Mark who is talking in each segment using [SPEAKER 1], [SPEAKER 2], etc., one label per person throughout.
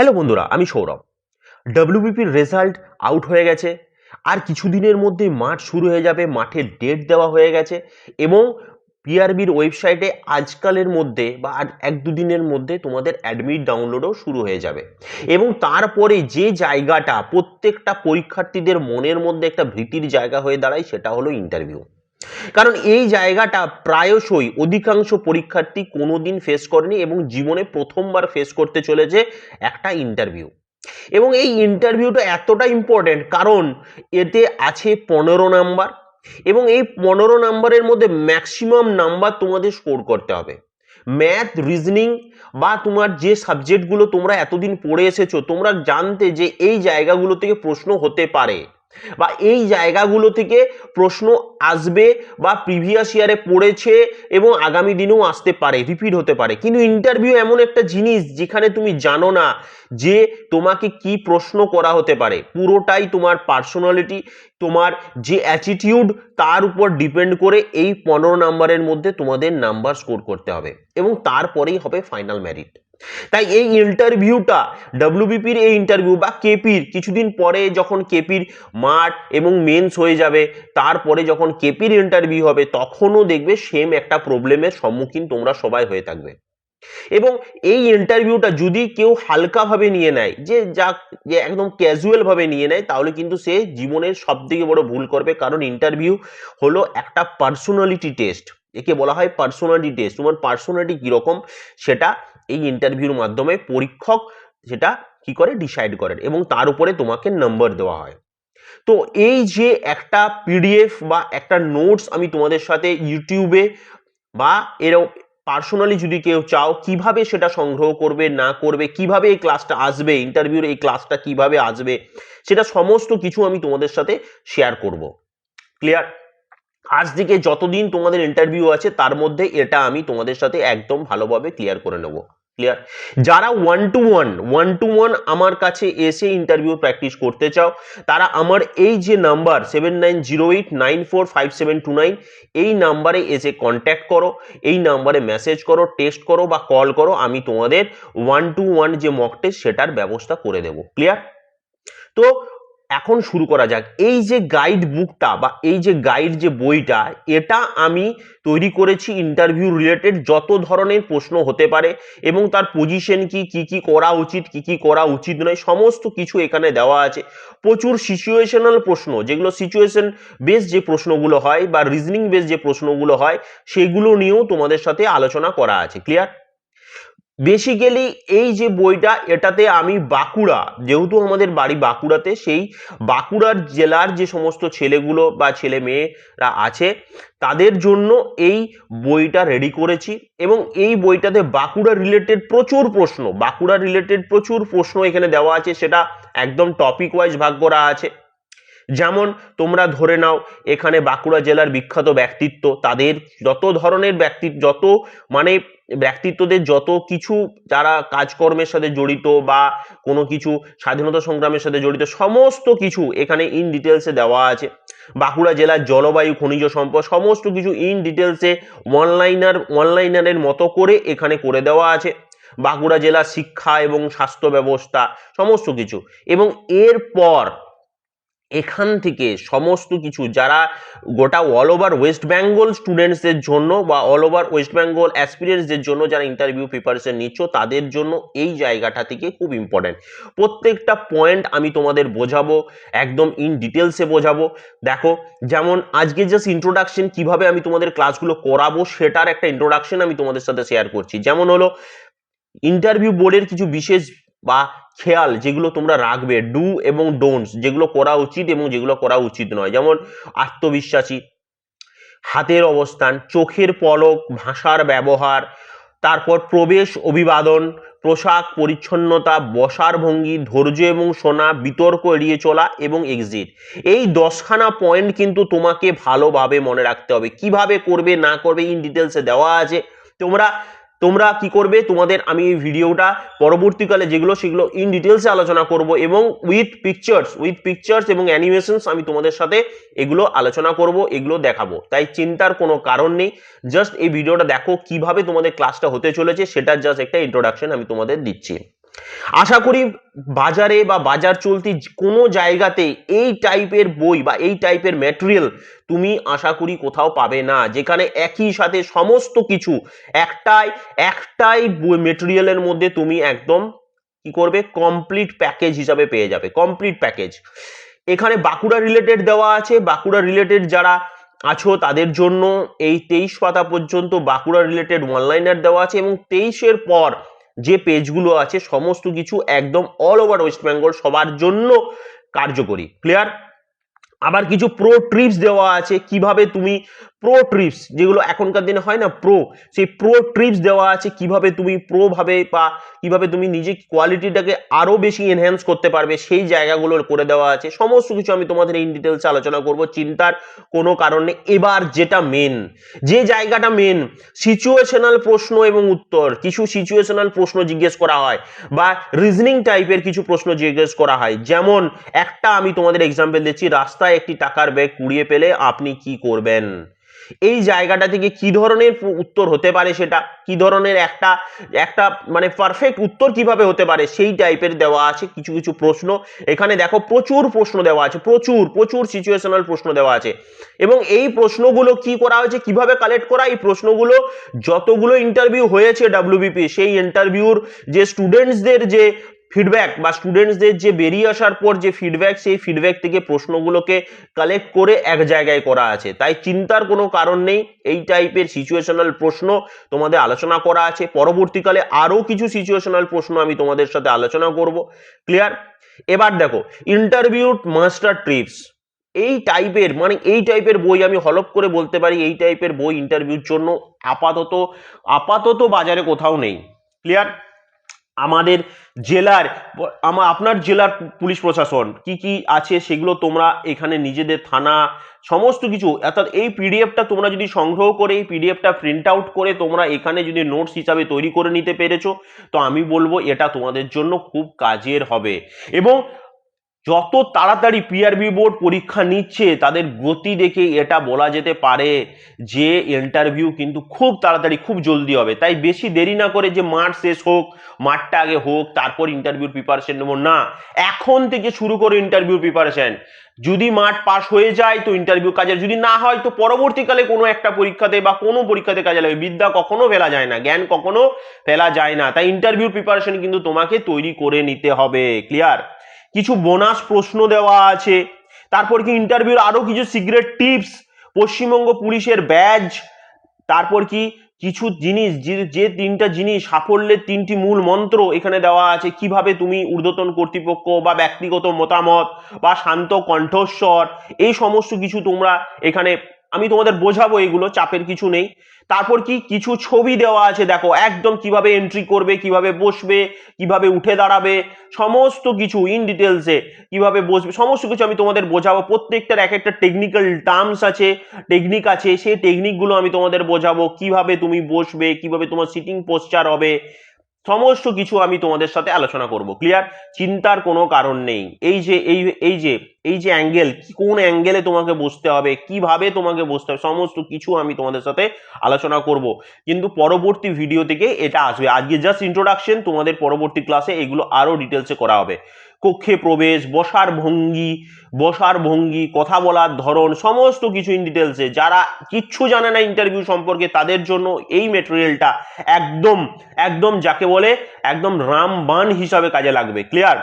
[SPEAKER 1] Hello বন্ধুরা, আমি Sourav. ডব্লিউবিপির result out হয়ে গেছে। আর কিছুদিনের মধ্যে মাঠ শুরু হয়ে যাবে মাঠের ডেট দেওয়া হয়ে গেছে এবং পিআরবির ওয়েবসাইটে আজকালের মধ্যে বা আর এক দুদিনের মধ্যে তোমাদের অ্যাডমিট ডাউনলোডও শুরু হয়ে যাবে। এবং তারপরে যে জায়গাটা প্রত্যেকটা পরীক্ষার্থীদের মনের মধ্যে একটা ভীতির জায়গা হয়ে দাঁড়ায় সেটা হলো ইন্টারভিউ কারণ এই জায়গাটা প্রায়শই অধিকাংশ পরীক্ষার্থী কোনোদিন ফেস করেনি এবং জীবনে প্রথমবার ফেস করতে চলেছে একটা ইন্টারভিউ এবং এই ইন্টারভিউটা এতটা ইম্পর্টেন্ট কারণ এতে আছে পনেরো নাম্বার এবং এই পনেরো নাম্বারের মধ্যে ম্যাক্সিমাম নাম্বার তোমাদের স্কোর করতে হবে। ম্যাথ রিজনিং বা তোমার যে সাবজেক্টগুলো তোমরা এতদিন পড়ে এসেছ, তোমরা জানতে যে এই জায়গাগুলো থেকে প্রশ্ন হতে পারে। বা এই জায়গাগুলো থেকে প্রশ্ন আসবে বা প্রিভিয়াস ইয়ারে পড়েছে এবং আগামী দিনেও আসতে পারে রিপিট হতে পারে। কিন্তু ইন্টারভিউ এমন একটা জিনিস যেখানে তুমি জানো না যে তোমাকে কি প্রশ্ন করা হতে পারে। পুরোটাই তোমার পার্সোনালিটি তোমার যে অ্যাটিটিউড তার উপর ডিপেন্ড করে এই পনেরো নাম্বারের মধ্যে তোমাদের নাম্বার স্কোর করতে হবে এবং তারপরেই হবে ফাইনাল মেরিট তাই এই ইন্টারভিউটা ডব্লিউবিপির এই ইন্টারভিউ বা কেপির কিছুদিন পরে যখন কেপির মাঠ এবং মেন্স হয়ে যাবে, তারপরে যখন কেপির ইন্টারভিউ হবে, তখনও দেখবে সেম একটা প্রবলেমের সম্মুখীন তোমরা সবাই হয়ে থাকবে। এবং এই ইন্টারভিউটা যদি কেউ হালকাভাবে নিয়ে নেয়, যে যা যে একদম ক্যাজুয়াল ভাবে নিয়ে নেয়, তাহলে কিন্তু সে জীবনের সব থেকে বড় ভুল করবে। কারণ ইন্টারভিউ হলো একটা পার্সোনালিটি টেস্ট একে বলা হয় পার্সোনালিটি টেস্ট তোমার পার্সোনালিটি কীরকম, সেটা এই ইন্টারভিউর মাধ্যমে পরীক্ষক সেটা কি করে ডিসাইড করেন এবং তার উপরে তোমাকে নাম্বার দেওয়া হয়। তো এই যে একটা পিডিএফ বা একটা নোটস আমি তোমাদের সাথে ইউটিউবে বা এরকম পার্সোনালি যদি কেউ চাও, কীভাবে সেটা সংগ্রহ করবে, না করবে, কীভাবে এই ক্লাসটা আসবে ইন্টারভিউর এই ক্লাসটা কীভাবে আসবে, সেটা সমস্ত কিছু আমি তোমাদের সাথে শেয়ার করব। ক্লিয়ার আজ থেকে যতদিন তোমাদের ইন্টারভিউ আছে, তার মধ্যে এটা আমি তোমাদের সাথে একদম ভালোভাবে ক্লিয়ার করে নেব। ক্লিয়ার যারা one two one one two one আমার কাছে এসে ইন্টারভিউ প্র্যাকটিস করতে চাও, তারা আমার এই যে number seven nine zero eight nine four five seven two nine এই নাম্বারে এসে কন্ট্যাক্ট করো, এই নাম্বারে মেসেজ করো টেক্সট করো বা কল করো, আমি তোমাদের ওয়ান টু ওয়ান যে মক টেস্ট সেটার ব্যবস্থা করে দেবো। ক্লিয়ার তো এখন শুরু করা যাক। এই যে গাইড বুকটা বা এই যে গাইড যে বইটা, এটা আমি তৈরি করেছি ইন্টারভিউ রিলেটেড যত ধরনের প্রশ্ন হতে পারে এবং তার পজিশন কি কি কি করা উচিত, কি কি করা উচিত নয়, সমস্ত কিছু এখানে দেওয়া আছে। প্রচুর সিচুয়েশনাল প্রশ্ন, যেগুলো সিচুয়েশন বেস যে প্রশ্নগুলো হয় বা রিজনিং বেস যে প্রশ্নগুলো হয়, সেগুলো নিয়েও তোমাদের সাথে আলোচনা করা আছে। ক্লিয়ার বেসিক্যালি এই যে বইটা, এটাতে আমি বাঁকুড়া, যেহেতু আমাদের বাড়ি বাঁকুড়াতে, সেই বাঁকুড়ার জেলার যে সমস্ত ছেলেগুলো বা ছেলে মেয়েরা আছে, তাদের জন্য এই বইটা রেডি করেছি এবং এই বইটাতে বাঁকুড়া রিলেটেড প্রচুর প্রশ্ন, বাঁকুড়া রিলেটেড প্রচুর প্রশ্ন এখানে দেওয়া আছে, সেটা একদম টপিক ওয়াইজ ভাগ করা আছে। যেমন, তোমরা ধরে নাও, এখানে বাঁকুড়া জেলার বিখ্যাত ব্যক্তিত্ব, তাদের যত ধরনের ব্যক্তি, যত মানে ব্যক্তিত্বদের যত কিছু যারা কাজকর্মের সাথে জড়িত বা কোনো কিছু স্বাধীনতা সংগ্রামের সাথে জড়িত, সমস্ত কিছু এখানে ইন ডিটেলসে দেওয়া আছে। বাঁকুড়া জেলার জলবায়ু, খনিজ সম্পদ, সমস্ত কিছু ইন ডিটেলসে অনলাইনার অনলাইনারের মতো করে এখানে করে দেওয়া আছে। বাঁকুড়া জেলার শিক্ষা এবং স্বাস্থ্য ব্যবস্থা, সমস্ত কিছু। এবং এরপর এখান থেকে সমস্ত কিছু, যারা গোটা অল ওভার ওয়েস্ট বেঙ্গল স্টুডেন্টসদের জন্য বা অল ওভার ওয়েস্ট বেঙ্গল অ্যাসপিরিয়েন্সদের জন্য যারা ইন্টারভিউ প্রিপারেশন নিচ্ছ, তাদের জন্য এই জায়গাটা থেকে খুব ইম্পর্ট্যান্ট প্রত্যেকটা পয়েন্ট আমি তোমাদের বোঝাবো, একদম ইন ডিটেলসে বোঝাবো। দেখো, যেমন আজকে জাস্ট ইন্ট্রোডাকশন কীভাবে আমি তোমাদের ক্লাসগুলো করাবো, সেটার একটা ইন্ট্রোডাকশন আমি তোমাদের সাথে শেয়ার করছি। যেমন হলো ইন্টারভিউ বোর্ডের কিছু বিশেষ বা খেয়াল যেগুলো তোমরা রাখবে ডু এবং ডোন্টস যেগুলো করা উচিত এবং যেগুলো করা উচিত নয়। যেমন আত্মবিশ্বাসী, হাতের অবস্থান, চোখের পলক, ভাষার ব্যবহার, তারপর প্রবেশ অভিবাদন, পোশাক পরিচ্ছন্নতা, বসার ভঙ্গি, ধৈর্য এবং শোনা বিতর্ক এড়িয়ে চলা এবং এক্সিট এই দশখানা পয়েন্ট কিন্তু তোমাকে ভালোভাবে মনে রাখতে হবে। কীভাবে করবে, না করবে ইন ডিটেলসে দেওয়া আছে। তোমরা তোমরা কি করবে? তোমাদের আমি এই ভিডিওটা পরবর্তীকালে যেগুলো, সেগুলো ইন ডিটেলসে আলোচনা করব এবং উইথ পিকচার্স উইথ পিকচার্স এবং অ্যানিমেশনস আমি তোমাদের সাথে এগুলো আলোচনা করব, এগুলো দেখাবো। তাই চিন্তার কোনো কারণ নেই। জাস্ট এই ভিডিওটা দেখো কীভাবে তোমাদের ক্লাসটা হতে চলেছে, সেটার জাস্ট একটা ইন্ট্রোডাকশন আমি তোমাদের দিচ্ছি। আশা করি বাজারে বা বাজার চলতি কোনো জায়গাতে এই টাইপের বই বা এই টাইপের ম্যাটেরিয়াল তুমি আশা করি কোথাও পাবে না। যেখানে একই সাথে সমস্ত কিছু, একটাই একটাই মেটেরিয়ালের মধ্যে তুমি একদম কি করবে? কমপ্লিট প্যাকেজ হিসাবে পেয়ে যাবে। কমপ্লিট প্যাকেজ এখানে বাঁকুড়া রিলেটেড দেওয়া আছে। বাঁকুড়া রিলেটেড যারা আছো তাদের জন্য এই তেইশ পাতা পর্যন্ত বাঁকুড়া রিলেটেড অনলাইনার দেওয়া আছে এবং তেইশের পর যে পেজগুলো আছে, সমস্ত কিছু একদম অল ওভার ওয়েস্ট বেঙ্গল সবার জন্য কার্যকরী। ক্লিয়ার আবার কিছু প্রো ট্রিপস দেওয়া আছে, কীভাবে তুমি প্রো ট্রিপস যেগুলো এখনকার দিনে হয় না প্রো সেই প্রো ট্রিপস দেওয়া আছে, কীভাবে তুমি প্রো ভাবে বা কীভাবে তুমি নিজে কোয়ালিটিটাকে আরও বেশি এনহ্যান্স করতে পারবে, সেই জায়গাগুলো করে দেওয়া আছে। সমস্ত কিছু আমি তোমাদের ইন ডিটেলস আলোচনা করব, চিন্তার কোনো কারণে এবার যেটা মেন যে জায়গাটা মেন সিচুয়েশনাল প্রশ্ন এবং উত্তর। কিছু সিচুয়েশনাল প্রশ্ন জিজ্ঞেস করা হয় বা রিজনিং টাইপের কিছু প্রশ্ন জিজ্ঞেস করা হয়। যেমন, একটা আমি তোমাদের এক্সাম্পল দিচ্ছি, রাস্তায় একটি টাকার ব্যাগ কুড়িয়ে পেলে আপনি কি করবেন? এই জায়গাটা থেকে কি ধরনের উত্তর হতে পারে সেটা? কি ধরনের একটা একটা মানে পারফেক্ট উত্তর কীভাবে হতে পারে? সেই টাইপের দেওয়া আছে, কিছু কিছু প্রশ্ন। এখানে দেখো প্রচুর প্রশ্ন দেওয়া আছে, প্রচুর প্রচুর সিচুয়েশনাল প্রশ্ন দেওয়া আছে। এবং এই প্রশ্নগুলো কি করা হয়েছে, কীভাবে কালেক্ট করা? এই প্রশ্নগুলো যতগুলো ইন্টারভিউ হয়েছে ডাব্লিউবিপি সেই ইন্টারভিউর যে স্টুডেন্টসদের যে ফিডব্যাক বা স্টুডেন্টসদের যে বেরিয়ে আসার পর যে ফিডব্যাক সেই ফিডব্যাক থেকে প্রশ্নগুলোকে কালেক্ট করে এক জায়গায় করা আছে। তাই চিন্তার কোনো কারণ নেই, এই টাইপের সিচুয়েশনাল প্রশ্ন তোমাদের আলোচনা করা আছে। পরবর্তীকালে আরও কিছু সিচুয়েশনাল প্রশ্ন আমি তোমাদের সাথে আলোচনা করব। ক্লিয়ার এবার দেখো ইন্টারভিউ মাস্টার ট্রিপস এই টাইপের মানে এই টাইপের বই আমি হলপ করে বলতে পারি, এই টাইপের বই ইন্টারভিউর জন্য আপাতত আপাতত বাজারে কোথাও নেই। ক্লিয়ার আমাদের জেলার, আমা, আপনার জেলার পুলিশ প্রশাসন, কি কি আছে সেগুলো তোমরা এখানে নিজেদের থানা, সমস্ত কিছু, অর্থাৎ এই পিডিএফটা তোমরা যদি সংগ্রহ করে, এই পিডিএফটা প্রিন্ট আউট করে তোমরা এখানে যদি নোটস হিসাবে তৈরি করে নিতে পেরেছ, তো আমি বলব এটা তোমাদের জন্য খুব কাজের হবে। এবং যত তাড়াতাড়ি পিআরবি বোর্ড পরীক্ষা নিচ্ছে, তাদের গতি দেখে এটা বলা যেতে পারে যে ইন্টারভিউ কিন্তু খুব তাড়াতাড়ি, খুব জলদি হবে। তাই বেশি দেরি না করে যে মাঠ শেষ হোক, মাঠটা আগে হোক, তারপর ইন্টারভিউর প্রিপারেশন নেব। না, এখন থেকে শুরু করে ইন্টারভিউর প্রিপারেশন যদি মাঠ পাস হয়ে যায় তো ইন্টারভিউ কাজে, যদি না হয় তো পরবর্তীকালে কোনো একটা পরীক্ষাতে বা কোনো পরীক্ষাতে কাজে লাগবে। বিদ্যা কখনো ফেলা যায় না, জ্ঞান কখনো ফেলা যায় না। তাই ইন্টারভিউর প্রিপারেশন কিন্তু তোমাকে তৈরি করে নিতে হবে ক্লিয়ার কিছু বোনাস প্রশ্ন দেওয়া আছে। তারপর কি ইন্টারভিউর আরও কিছু সিক্রেট টিপস পশ্চিমবঙ্গ পুলিশের ব্যাজ তারপর কি কিছু জিনিস যে তিনটা জিনিস, সাফল্যের তিনটি মূল মন্ত্র এখানে দেওয়া আছে, কীভাবে তুমি ঊর্ধ্বতন কর্তৃপক্ষ বা ব্যক্তিগত মতামত বা শান্ত কণ্ঠস্বর, এই সমস্ত কিছু তোমরা এখানে, আমি তোমাদের বোঝাবো, এগুলো চাপের কিছু নেই। তারপর কি কিছু ছবি দেওয়া আছে? দেখো, একদম কীভাবে এন্ট্রি করবে, কীভাবে বসবে, কীভাবে উঠে দাঁড়াবে, সমস্ত কিছু ইন ডিটেলসে কীভাবে বসবে, সমস্ত কিছু আমি তোমাদের বোঝাবো। প্রত্যেকটার এক একটা টেকনিক্যাল টার্মস আছে টেকনিক আছে, সেই টেকনিকগুলো আমি তোমাদের বোঝাবো। কীভাবে তুমি বসবে, কীভাবে তোমার সিটিং পোস্টার হবে সমস্ত কিছু আমি তোমাদের সাথে আলোচনা করব। ক্লিয়ার চিন্তার কোনো কারণ নেই। এই যে, এই এই যে এই যে অ্যাঙ্গেল কোন অ্যাঙ্গেলে তোমাকে বসতে হবে, কীভাবে তোমাকে বসতে হবে, সমস্ত কিছু আমি তোমাদের সাথে আলোচনা করব। কিন্তু পরবর্তী ভিডিও থেকে এটা আসবে। আজকে জাস্ট ইন্ট্রোডাকশন তোমাদের পরবর্তী ক্লাসে এগুলো আরও ডিটেলসে করা হবে। কক্ষে প্রবেশ, বসার ভঙ্গি বসার ভঙ্গি, কথা বলার ধরন, সমস্ত কিছু ইন ডিটেলসে যারা কিচ্ছু জানে না ইন্টারভিউ সম্পর্কে, তাদের জন্য এই মেটেরিয়ালটা একদম একদম যাকে বলে, একদম রামবান হিসাবে কাজে লাগবে। ক্লিয়ার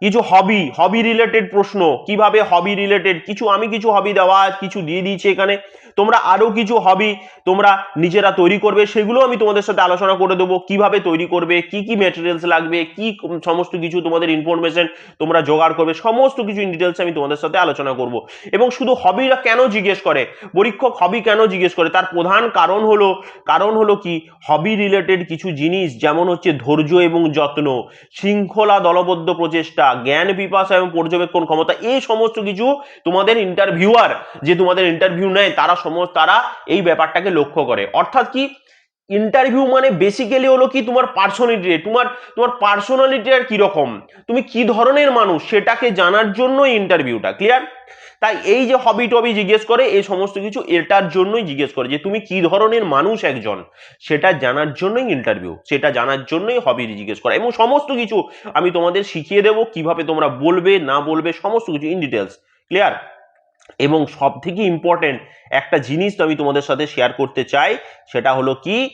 [SPEAKER 1] কিছু হবি হবি রিলেটেড প্রশ্ন। কীভাবে হবি রিলেটেড কিছু, আমি কিছু হবি দেওয়া, কিছু দিয়ে দিয়েছি এখানে। তোমরা আরও কিছু হবি তোমরা নিজেরা তৈরি করবে সেগুলো আমি তোমাদের সাথে আলোচনা করে দেবো। কীভাবে তৈরি করবে, কি কি মেটেরিয়ালস লাগবে, কি সমস্ত কিছু তোমাদের ইনফরমেশন তোমরা জোগাড় করবে, সমস্ত কিছু ইন ডিটেলস আমি তোমাদের সাথে আলোচনা করব। এবং শুধু হবিরা কেন জিজ্ঞেস করে? পরীক্ষক হবি কেন জিজ্ঞেস করে? তার প্রধান কারণ হলো কারণ হলো কি? হবি রিলেটেড কিছু জিনিস যেমন হচ্ছে ধৈর্য এবং যত্ন, শৃঙ্খলা দলবদ্ধ প্রচেষ্টা, জ্ঞান পিপাসা এবং পর্যবেক্ষণ ক্ষমতা, এই সমস্ত কিছু তোমাদের ইন্টারভিউয়ার যে তোমাদের ইন্টারভিউ নেয়, তারা সমস্ত তারা এই ব্যাপারটাকে লক্ষ্য করে। অর্থাৎ কি? ইন্টারভিউ মানে বেসিক্যালি হলো কি? তোমার পার্সোনালিটি তোমার তোমার পার্সোনালিটি আর কীরকম? তুমি কি ধরনের মানুষ? সেটাকে জানার জন্য ইন্টারভিউটা ক্লিয়ার তাই এই যে হবি টবি জিজ্ঞেস করে, এই সমস্ত কিছু এটার জন্যই জিজ্ঞেস করে যে, তুমি কি ধরনের মানুষ একজন? সেটা জানার জন্যই ইন্টারভিউ সেটা জানার জন্যই হবি জিজ্ঞেস করা। এবং সমস্ত কিছু আমি তোমাদের শিখিয়ে দেবো, কীভাবে তোমরা বলবে, না বলবে, সমস্ত কিছু ইন ডিটেলস ক্লিয়ার এবং সব থেকে ইম্পর্টেন্ট একটা জিনিস আমি তোমাদের সাথে শেয়ার করতে চাই, সেটা হলো কি?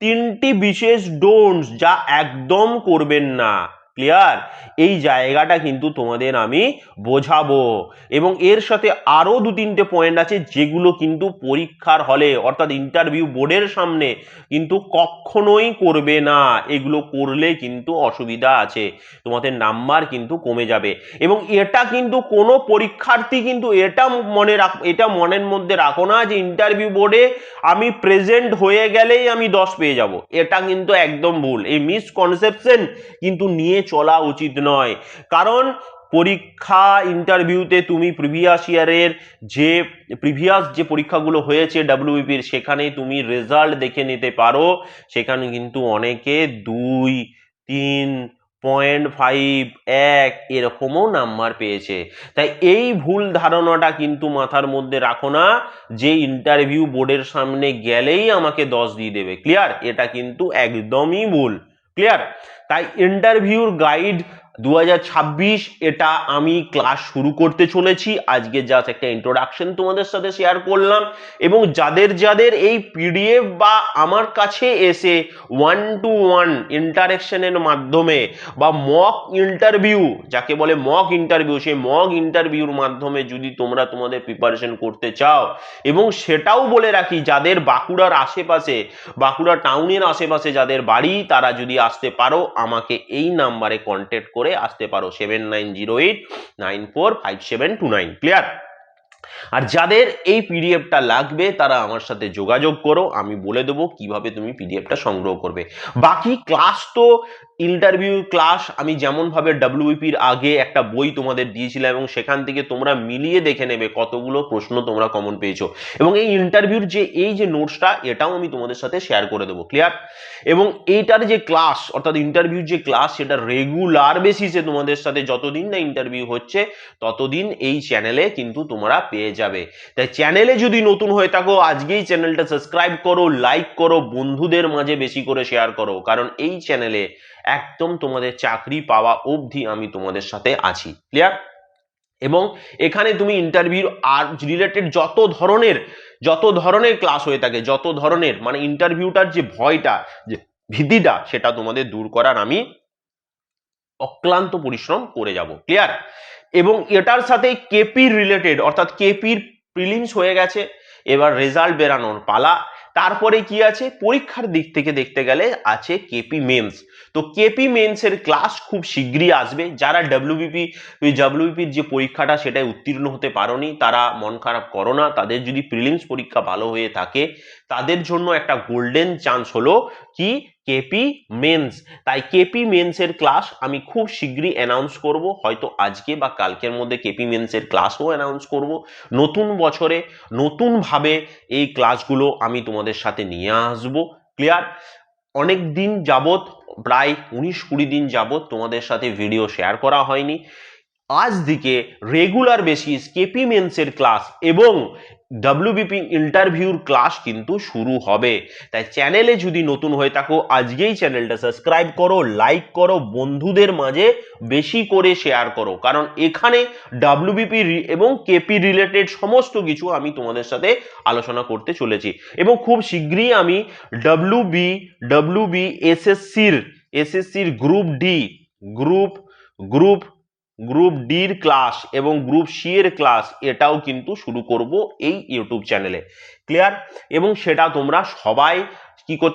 [SPEAKER 1] তিনটি বিশেষ ডোন্টস যা একদম করবেন না। ক্লিয়ার এই জায়গাটা কিন্তু তোমাদের আমি বোঝাবো। এবং এর সাথে আরও দু তিনটে পয়েন্ট আছে যেগুলো কিন্তু পরীক্ষার হলে, অর্থাৎ ইন্টারভিউ বোর্ডের সামনে কিন্তু কখনোই করবে না। এগুলো করলে কিন্তু অসুবিধা আছে। তোমাদের নাম্বার কিন্তু কমে যাবে। এবং এটা কিন্তু কোনো পরীক্ষার্থী কিন্তু এটা মনে রাখ, এটা মনের মধ্যে রাখো না যে ইন্টারভিউ বোর্ডে আমি প্রেজেন্ট হয়ে গেলেই আমি দশ পেয়ে যাব। এটা কিন্তু একদম ভুল। এই মিসকনসেপশন কিন্তু নিয়ে চলা উচিত নয়। কারণ পরীক্ষা ইন্টারভিউতে তুমি প্রিভিয়াস ইয়ারের যে প্রিভিয়াস যে পরীক্ষাগুলো হয়েছে ডাব্লিউবিপির সেখানে তুমি রেজাল্ট দেখে নিতে পারো। সেখানে কিন্তু অনেকে দুই, তিন পয়েন্ট ফাইভ এক এরকমও নাম্বার পেয়েছে। তাই এই ভুল ধারণাটা কিন্তু মাথার মধ্যে রাখো না যে ইন্টারভিউ বোর্ডের সামনে গেলেই আমাকে দশ দিয়ে দেবে। ক্লিয়ার এটা কিন্তু একদমই ভুল। ক্লিয়ার তাই ইন্টারভিউর গাইড দু হাজার ছাব্বিশ এটা আমি ক্লাস শুরু করতে চলেছি। আজকে জাস্ট একটা ইন্ট্রোডাকশন তোমাদের সাথে শেয়ার করলাম। এবং যাদের যাদের এই পিডিএফ বা আমার কাছে এসে ওয়ান টু ওয়ান ইন্টারেকশনের মাধ্যমে বা মক ইন্টারভিউ যাকে বলে মক ইন্টারভিউ সেই মক ইন্টারভিউর মাধ্যমে যদি তোমরা তোমাদের প্রিপারেশন করতে চাও। এবং সেটাও বলে রাখি, যাদের বাঁকুড়ার আশেপাশে, বাঁকুড়া টাউনের আশেপাশে যাদের বাড়ি, তারা যদি আসতে পারো, আমাকে এই নাম্বারে কন্ট্যাক্ট করে আসতে পারো। Seven nine zero eight nine four five seven two nine clear আর যাদের এই পিডিএফটা লাগবে, তারা আমার সাথে যোগাযোগ করো। আমি বলে দেবো কীভাবে তুমি পিডিএফটা সংগ্রহ করবে। বাকি ক্লাস তো ইন্টারভিউ ক্লাস আমি যেমনভাবে ডাব্লিউপির আগে একটা বই তোমাদের দিয়েছিলাম এবং সেখান থেকে তোমরা মিলিয়ে দেখে নেবে কতগুলো প্রশ্ন তোমরা কমন পেয়েছ। এবং এই ইন্টারভিউর যে, এই যে নোটসটা এটাও আমি তোমাদের সাথে শেয়ার করে দেবো ক্লিয়ার এবং এইটার যে ক্লাস অর্থাৎ ইন্টারভিউর যে ক্লাস সেটা রেগুলার বেসিসে তোমাদের সাথে যতদিন না ইন্টারভিউ হচ্ছে, ততদিন এই চ্যানেলে কিন্তু তোমরা পেয়ে যাবে। তাই চ্যানেলে যদি নতুন হয়ে থাকো, আজকেই চ্যানেলটা সাবস্ক্রাইব করো লাইক করো, বন্ধুদের মাঝে বেশি করে শেয়ার করো, কারণ এই চ্যানেলে একদম তোমাদের চাকরি পাওয়া অবধি আমি তোমাদের সাথে আছি। ক্লিয়ার এবং এখানে তুমি ইন্টারভিউ আর রিলেটেড যত ধরনের যত ধরনের ক্লাস হয়ে থাকে, যত ধরনের মানে ইন্টারভিউটার যে ভয়টা, যে ভীতিটা, সেটা তোমাদের দূর করার আমি অক্লান্ত পরিশ্রম করে যাব। ক্লিয়ার এবং এটার সাথে কেপির রিলেটেড অর্থাৎ কেপির প্রিলিমস হয়ে গেছে, এবার রেজাল্ট বেরানোর পালা। তারপরে কি আছে? পরীক্ষার দিক থেকে দেখতে গেলে আছে কেপি মেন্স তো কেপি মেন্সের ক্লাস খুব শীঘ্রই আসবে। যারা ডাব্লিউবিপি ডাব্লিউবিপির যে পরীক্ষাটা সেটাই উত্তীর্ণ হতে পারোনি, তারা মন খারাপ করো না। তাদের যদি প্রিলিমস পরীক্ষা ভালো হয়ে থাকে, তাদের জন্য একটা গোল্ডেন চান্স হলো কি? কেপি মেন্স তাই কেপি মেন্সের ক্লাস আমি খুব শীঘ্রই অ্যানাউন্স করব। হয়তো আজকে বা কালকের মধ্যে কেপি মেন্সের ক্লাসও অ্যানাউন্স করব। নতুন বছরে নতুনভাবে এই ক্লাসগুলো আমি তোমাদের সাথে নিয়ে আসব। ক্লিয়ার অনেক দিন যাবত প্রায় উনিশ কুড়ি দিন যাবত তোমাদের সাথে ভিডিও শেয়ার করা হয়নি। আজ দিকে রেগুলার বেসিস কেপি মেন্সের ক্লাস এবং ডাব্লিউবিপি ইন্টারভিউর ক্লাস কিন্তু শুরু হবে। তাই চ্যানেলে যদি নতুন হয়ে থাকো, আজকেই চ্যানেলটা সাবস্ক্রাইব করো লাইক করো, বন্ধুদের মাঝে বেশি করে শেয়ার করো। কারণ এখানে ডাব্লিউবিপি এবং কেপি রিলেটেড সমস্ত কিছু আমি তোমাদের সাথে আলোচনা করতে চলেছি। এবং খুব শীঘ্রই আমি ডাব্লিউবি ডাব্লিউবি এসএসসির এসএসসির group D group group group ডির ক্লাস এবং গ্রুপ সি এর ক্লাস এটাও কিন্তু শুরু করব এই ইউটিউব চ্যানেলে। ক্লিয়ার? এবং সেটা তোমরা সবাই কি করতে